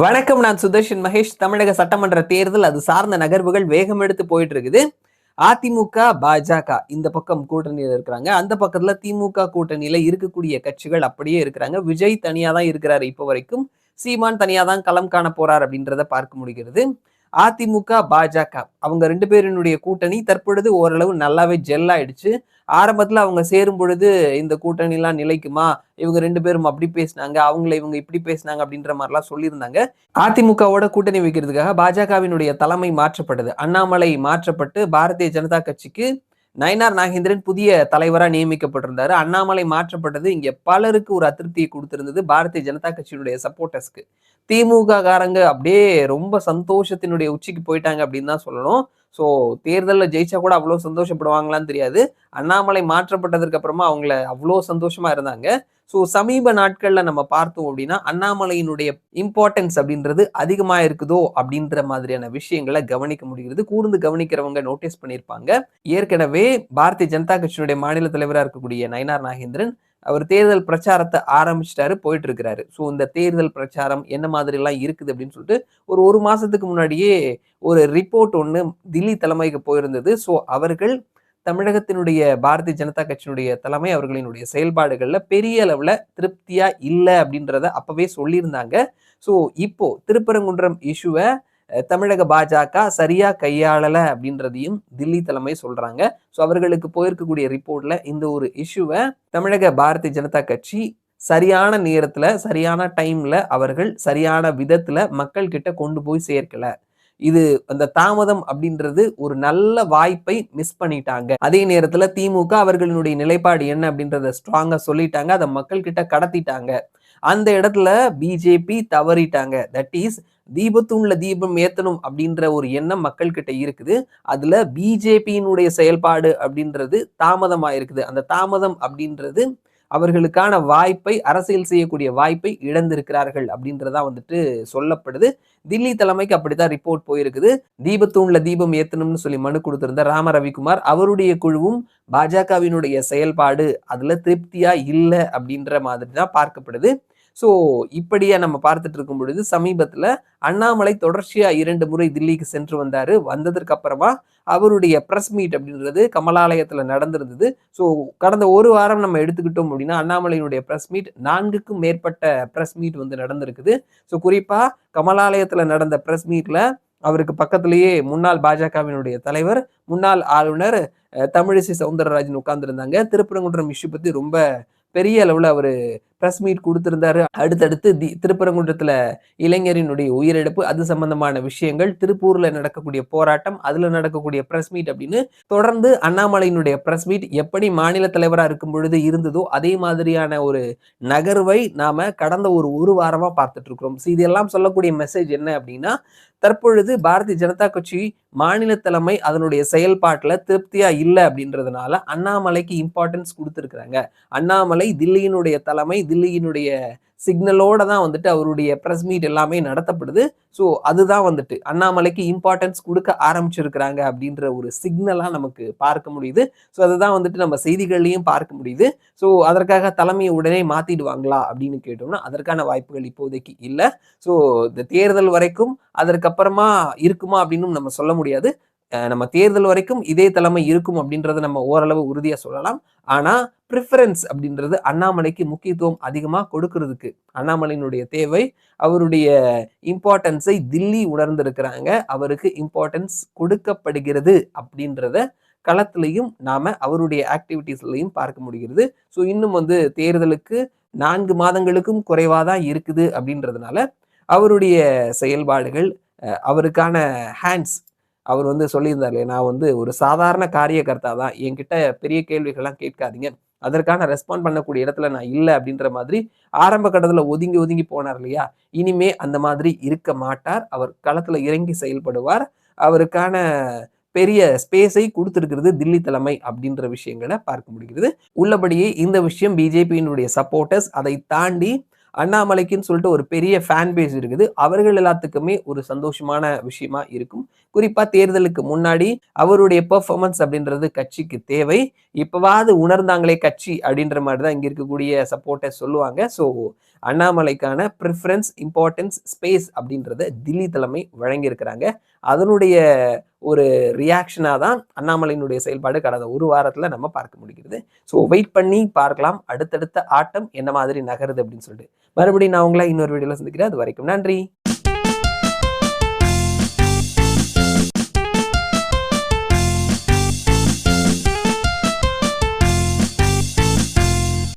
வணக்கம் நான் சுதர்ஷன் மகேஷ். தமிழக சட்டமன்ற தேர்தல் அது சார்ந்த நகர்வுகள் வேகம் எடுத்து போயிட்டு இருக்குது அதிமுக பாஜக இந்த பக்கம் கூட்டணியில இருக்கிறாங்க. அந்த பக்கத்துல திமுக கூட்டணியில இருக்கக்கூடிய கட்சிகள் அப்படியே இருக்கிறாங்க. விஜய் தனியா தான் இருக்கிறாரு இப்போ வரைக்கும். சீமான் தனியா தான் களம் காண போறார் அப்படின்றத பார்க்க முடிகிறது. அதிமுக பாஜக. அவங்க ரெண்டு பேரினுடைய கூட்டணி தற்பொழுது ஓரளவு நல்லாவே ஜெல் ஆயிடுச்சு. ஆரம்பத்தில் அவங்க சேரும் பொழுது இந்த கூட்டணிலாம் நிலைக்குமா? இவங்க ரெண்டு பேரும் அப்படி பேசினாங்க அவங்கள இவங்க இப்படி பேசினாங்க அப்படின்ற மாதிரிலாம் சொல்லியிருந்தாங்க. அதிமுகவோட கூட்டணி வைக்கிறதுக்காக பாஜகவினுடைய தலைமை மாற்றப்பட்டது அண்ணாமலை மாற்றப்பட்டு பாரதிய ஜனதா கட்சிக்கு நயனார் நாகேந்திரன் புதிய தலைவராக நியமிக்கப்பட்டிருந்தாரு. அண்ணாமலை மாற்றப்பட்டது. இங்க பலருக்கு ஒரு அதிருப்தியை கொடுத்திருந்தது பாரதிய ஜனதா கட்சியினுடைய சப்போர்ட்டர்ஸ்க்கு. திமுக காரங்க அப்படியே ரொம்ப சந்தோஷத்தினுடைய உச்சிக்கு போயிட்டாங்க அப்படின்னு தான் சொல்லணும். ஸோ தேர்தலில் ஜெயிச்சா கூட அவ்வளோ சந்தோஷப்படுவாங்களான்னு தெரியாது. அண்ணாமலை மாற்றப்பட்டதற்கு அப்புறமா அவங்கள அவ்வளோ சந்தோஷமா இருந்தாங்க. ஸோ சமீப நாட்களில் நம்ம பார்த்தோம் அப்படின்னா அண்ணாமலையினுடைய இம்பார்ட்டன்ஸ் அப்படின்றது அதிகமாக இருக்குதோ அப்படின்ற மாதிரியான விஷயங்களை கவனிக்க முடிகிறது. கூர்ந்து கவனிக்கிறவங்க நோட்டீஸ் பண்ணியிருப்பாங்க. ஏற்கனவே பாரதிய ஜனதா கட்சியினுடைய மாநில தலைவராக இருக்கக்கூடிய நயனார் நாகேந்திரன் அவர் தேர்தல் பிரச்சாரத்தை ஆரம்பிச்சிட்டாரு போயிட்டு இருக்கிறாரு ஸோ இந்த தேர்தல் பிரச்சாரம் என்ன மாதிரி எல்லாம் இருக்குது அப்படின்னு சொல்லிட்டு ஒரு ஒரு மாசத்துக்கு முன்னாடியே ஒரு ரிப்போர்ட் ஒன்று தில்லி தலைமைக்கு போயிருந்தது. ஸோ அவர்கள் தமிழகத்தினுடைய பாரதிய ஜனதா கட்சியினுடைய தலைமை அவர்களினுடைய செயல்பாடுகளில் பெரிய அளவில் திருப்தியா இல்லை அப்படின்றத அப்பவே சொல்லியிருந்தாங்க. ஸோ இப்போ திருப்பரங்குன்றம் இஷ்யூவை தமிழக பாஜக சரியா கையாளல அப்படின்றதையும் தில்லி தலைமை சொல்றாங்க. ஸோ அவர்களுக்கு போயிருக்கக்கூடிய ரிப்போர்ட்ல இந்த ஒரு இஷ்யூவை தமிழக பாரதிய ஜனதா கட்சி சரியான நேரத்துல சரியான டைம்ல அவர்கள் சரியான விதத்துல மக்கள் கிட்ட கொண்டு போய் சேர்க்கல. இது அந்த தாமதம் அப்படின்றது ஒரு நல்ல வாய்ப்பை மிஸ் பண்ணிட்டாங்க. அதே நேரத்துல திமுக அவர்களினுடைய நிலைப்பாடு என்ன அப்படின்றத ஸ்ட்ராங்கா சொல்லிட்டாங்க. அதை மக்கள் கிட்ட கடத்திட்டாங்க. அந்த இடத்துல பிஜேபி தவறிட்டாங்க. தட் இஸ் தீபத்துள்ள தீபம் ஏத்தணும் அப்படின்ற ஒரு எண்ணம் மக்கள் கிட்ட இருக்குது. அதுல பிஜேபியினுடைய செயல்பாடு அப்படின்றது தாமதமா இருக்குது அந்த தாமதம் அப்படின்றது அவர்களுக்கான வாய்ப்பை அரசியல் செய்யக்கூடிய வாய்ப்பை இழந்திருக்கிறார்கள் அப்படின்றதா வந்துட்டு சொல்லப்படுது. தில்லி தலைமைக்கு அப்படித்தான் ரிப்போர்ட் போயிருக்குது. தீபத்தூண்ல தீபம் ஏத்தணும்னு சொல்லி மனு கொடுத்திருந்த ராம ரவிக்குமார் அவருடைய குழுவும் பாஜகவினுடைய செயல்பாடு அதுல திருப்தியா இல்லை அப்படின்ற மாதிரி தான் பார்க்கப்படுது. ஸோ இப்படியே நம்ம பார்த்துட்டு இருக்கும் பொழுது சமீபத்தில் அண்ணாமலை தொடர்ச்சியாக இரண்டு முறை தில்லிக்கு சென்று வந்தார். வந்ததற்கு அப்புறமா அவருடைய ப்ரெஸ் மீட் அப்படின்றது கமலாலயத்தில் நடந்திருந்தது. ஸோ கடந்த ஒரு வாரம் நம்ம எடுத்துக்கிட்டோம் அப்படின்னா அண்ணாமலையினுடைய ப்ரெஸ் மீட் நான்குக்கும் மேற்பட்ட ப்ரெஸ் மீட் வந்து நடந்திருக்குது. ஸோ குறிப்பாக கமலாலயத்தில் நடந்த ப்ரெஸ் மீட்டில் அவருக்கு பக்கத்திலேயே முன்னாள் பாஜகவினுடைய தலைவர் முன்னாள் ஆளுநர் தமிழிசை சவுந்தரராஜன் உட்கார்ந்துருந்தாங்க. திருப்பரங்குன்றம் இஷ்யூ பற்றி ரொம்ப பெரிய அளவில் அவர் ப்ரெஸ் மீட் கொடுத்திருந்தாரு. அடுத்தடுத்து தி திருப்பரங்குன்றத்தில் இளைஞரினுடைய உயிரிழப்பு அது சம்பந்தமான விஷயங்கள் திருப்பூரில் நடக்கக்கூடிய போராட்டம் அதில் நடக்கக்கூடிய ப்ரெஸ் மீட் அப்படின்னு தொடர்ந்து அண்ணாமலையினுடைய ப்ரெஸ் மீட் எப்படி மாநில தலைவராக இருக்கும் பொழுது இருந்ததோ அதே மாதிரியான ஒரு நகர்வை நாம கடந்த ஒரு ஒரு வாரமாக பார்த்துட்டு இருக்கிறோம். இதெல்லாம் சொல்லக்கூடிய மெசேஜ் என்ன அப்படின்னா தற்பொழுது பாரதிய ஜனதா கட்சி மாநில தலைமை அதனுடைய செயல்பாட்டில் திருப்தியா இல்லை அப்படின்றதுனால அண்ணாமலைக்கு இம்பார்ட்டன்ஸ் கொடுத்துருக்குறாங்க. அண்ணாமலை தில்லியினுடைய தலைமை தில்லியினுடைய சிக்னலோட தான் வந்துட்டு அவருடைய ப்ரெஸ் மீட் எல்லாமே நடத்தப்படுது. ஸோ அதுதான் வந்துட்டு அண்ணாமலைக்கு இம்பார்ட்டன்ஸ் கொடுக்க ஆரம்பிச்சிருக்கிறாங்க அப்படின்ற ஒரு சிக்னலாக நமக்கு பார்க்க முடியுது. ஸோ அதுதான் வந்துட்டு நம்ம செய்திகள்லையும் பார்க்க முடியுது. ஸோ அதற்காக தலைமையை உடனே மாற்றிடுவாங்களா அப்படின்னு கேட்டோம்னா அதற்கான வாய்ப்புகள் இப்போதைக்கு இல்லை. ஸோ இந்த தேர்தல் வரைக்கும் அதற்கப்புறமா இருக்குமா அப்படின்னு நம்ம சொல்ல முடியாது. நம்ம தேர்தல் வரைக்கும் இதே தலைமை இருக்கும் அப்படின்றத நம்ம ஓரளவு உறுதியாக சொல்லலாம். ஆனால் ப்ரிஃபரன்ஸ் அப்படின்றது அண்ணாமலைக்கு முக்கியத்துவம் அதிகமாக கொடுக்கறதுக்கு. அண்ணாமலையினுடைய தேவை அவருடைய இம்பார்ட்டன்ஸை தில்லி உணர்ந்திருக்கிறாங்க. அவருக்கு இம்பார்ட்டன்ஸ் கொடுக்கப்படுகிறது அப்படின்றத களத்திலையும் நாம அவருடைய ஆக்டிவிட்டீஸ்லையும் பார்க்க முடிகிறது. ஸோ இன்னும் வந்து தேர்தலுக்கு நான்கு மாதங்களுக்கும் குறைவாக தான் இருக்குது அப்படின்றதுனால அவருடைய செயல்பாடுகள் அவருக்கான ஹேண்ட்ஸ் அவர் வந்து சொல்லியிருந்தார் நான் வந்து ஒரு சாதாரண காரியகர்த்தா தான். என்கிட்ட பெரிய கேள்விகள்லாம் கேட்காதீங்க. அதற்கான ரெஸ்பாண்ட் பண்ணக்கூடிய இடத்துல நான் இல்லை அப்படின்ற மாதிரி ஆரம்ப கட்டத்தில் ஒதுங்கி ஒதுங்கி போனார் இல்லையா? இனிமே அந்த மாதிரி இருக்க மாட்டார். அவர் களத்தில் இறங்கி செயல்படுவார். அவருக்கான பெரிய ஸ்பேஸை கொடுத்துருக்கிறது தில்லி தலைமை அப்படின்ற விஷயங்களை பார்க்க முடிகிறது. உள்ளபடியே இந்த விஷயம் பிஜேபியினுடைய சப்போர்ட்டர்ஸ் அதை தாண்டி அண்ணாமலைக்குன்னு சொல்லிட்டு ஒரு பெரிய ஃபேன் பேஸ் இருக்குது. அவர்கள் எல்லாத்துக்குமே ஒரு சந்தோஷமான விஷயமா இருக்கும். குறிப்பா தேர்தலுக்கு முன்னாடி அவருடைய பெர்ஃபார்மன்ஸ் அப்படின்றது கட்சிக்கு தேவை. இப்பவாவது உணர்ந்தாங்களே கட்சி அப்படின்ற மாதிரி தான் இங்க இருக்கக்கூடிய சப்போர்ட்டை சொல்லுவாங்க. ஸோ அண்ணாமலைக்கான ப்ரிஃபரன்ஸ் இம்பார்ட்டன்ஸ் ஸ்பேஸ் அப்படின்றத தில்லி தலைமை வழங்கியிருக்கிறாங்க. அதனுடைய ஒரு ரியாக்ஷனாக தான் அண்ணாமலையினுடைய செயல்பாடு கடந்த ஒரு வாரத்தில் நம்ம பார்க்க முடிகிறது. ஸோ வெயிட் பண்ணி பார்க்கலாம். அடுத்தடுத்த ஆட்டம் என்ன மாதிரி நகருது அப்படின்னு சொல்லிட்டு. மறுபடியும் நான் உங்களை இன்னொரு வீடியோவில் சந்திக்கிறேன். அது வரைக்கும் நன்றி.